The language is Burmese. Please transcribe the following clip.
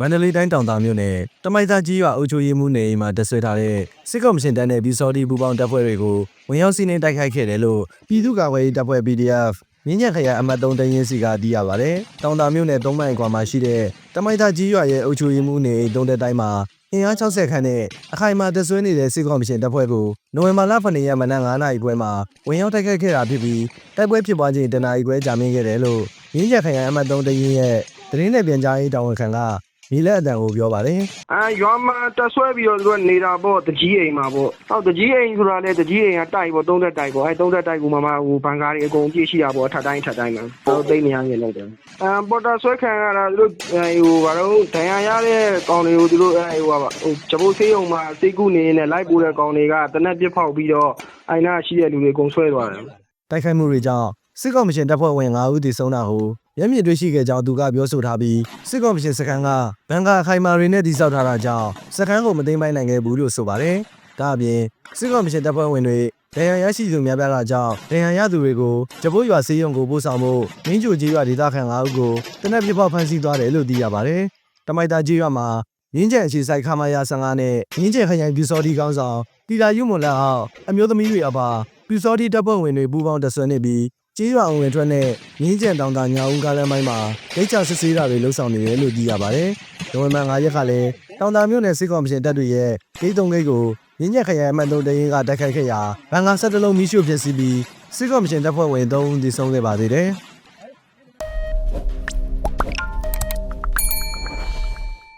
မန္တလေးတိုင်းတောင်တာမြို့နယ်တမိုက်သားကြီးရွာအုပ်ချုပ်ရေးမှူးနေအိမ်မှာတက်ဆွဲထားတဲ့စစ်ကောင်မရှင်တပ်နဲ့ပြည်စော်ဒီပူပေါင်းတပ်ဖွဲ့တွေကိုဝင်ရောက်စီးနင်းတိုက်ခိုက်ခဲ့တယ်လို့ပြည်သူ့ကာကွယ်ရေးတပ်ဖွဲ့ PDF မြင်းညက်ခရိုင်အမှတ်3တရင်စီကသိရပါတယ်။တောင်တာမြို့နယ်3မိုင်ကွာမှာရှိတဲ့တမိုက်သားကြီးရွာရဲ့အုပ်ချုပ်ရေးမှူးနေအိမ်3တက်တိုင်းမှာအင်အား60ခန်းနဲ့အခိုင်အမာတက်ဆွဲနေတဲ့စစ်ကောင်မရှင်တပ်ဖွဲ့ကိုနိုဝင်ဘာလ9ရက်မနက်9:00နာရီခွဲမှာဝင်ရောက်တိုက်ခိုက်ခဲ့တာဖြစ်ပြီးတိုက်ပွဲဖြစ်ပွားခြင်းတနအီခွဲကြာမြင့်ခဲ့တယ်လို့မြင်းညက်ခရိုင်အမှတ်3တရင်ရဲ့သတင်းနဲ့ပြန်ကြားရေးတာဝန်ခံက မိလက်အတန်ကိုပြောပါတယ်အာရွာမှာတက်ဆွဲပြီးတော့သူကနေတာပေါ့တကြီးအိမ်မှာပေါ့ဟောတကြီးအိမ်ဆိုတာလေတကြီးအိမ်ကတိုက်ပေါ့သုံးသက်တိုက်ပေါ့အဲသုံးသက်တိုက်ကူမှာမှဟိုဘန်ကားတွေအကုန်ပြည့်ရှိတာပေါ့အထက်တိုင်းထက်တိုင်းမှာဟိုသိနေရရင်လောက်တယ်အာပေါ်တာဆွဲခံရတာသူတို့အဲဟိုဘာလို့ဒဏ်ရာရတဲ့ကောင်တွေကိုသူတို့အဲဟိုပါဟိုဂျပုတ်ဆေးရုံမှာစိတ်ကူးနေနေလိုက်ပို့တဲ့ကောင်တွေကတနက်ပြစ်ဖောက်ပြီးတော့အိုင်နာရှိတဲ့လူတွေအကုန်ဆွဲသွားတယ်တိုက်ခိုက်မှုတွေကြောင့်စစ်ကောင်မရှင်တပ်ဖွဲ့ဝင်9ဦးသေဆုံးတာကို မျက်မြင်တွေ့ရှိခဲ့ကြောင်းသူကပြောဆိုထားပြီးစစ်ကောင်မရှင်စခန်းကဘန်ကာအခိုင်မာတွေနဲ့တည်ဆောက်ထားတာကြောင့်စခန်းကိုမသိမ်းပိုင်နိုင်ခဲ့ဘူးလို့ဆိုပါတယ်။ဒါအပြင်စစ်ကောင်မရှင်တပ်ဖွဲ့ဝင်တွေဒဏ်ရာရရှိသူများပြားတာကြောင့်ဒဏ်ရာရသူတွေကိုကြပိုးရွာစေးရုံကိုပို့ဆောင်ဖို့မင်းချိုကြီးရွာဒေသခံ9ဦးကိုတနက်ပြစ်ပေါက်ဖမ်းဆီးသွားတယ်လို့သိရပါတယ်။တမိုက်တာကြီးရွာမှာရင်းကျန်အခြေဆိုင်ခမာယာ15နဲ့ရင်းကျန်ခရိုင်ပြူစောတီကောင်းဆောင်တီလာယူမွန်လက်အောက်အမျိုးသမီးတွေအပါပြူစောတီတပ်ဖွဲ့ဝင်တွေပူးပေါင်းတပ်ဆွဲနေပြီး ကြေးရွာအောင်ဝင်ထွက်နဲ့ရင်းကျန်တောင်တာညာဦးကားလမ်းပိုင်းမှာဒိတ်ချစစ်ဆေးတာတွေလှုပ်ဆောင်နေတယ်လို့သိရပါတယ်။နိုဝင်ဘာ9ရက်ကလည်းတောင်တာမြို့နယ်စစ်ကောင်မရှင်တပ်တွေရဲ့ဂိတ်သုံးဂိတ်ကိုရင်းကျန်ခရိုင်အမှတ်3တရင်ကတိုက်ခိုက်ခဲ့ရာဘန်ကာဆက်တလုံးမိရှုဖြစ်စီပြီးစစ်ကောင်မရှင်တပ်ဖွဲ့ဝင်3ဦးသေဆုံးခဲ့ပါသေးတယ်။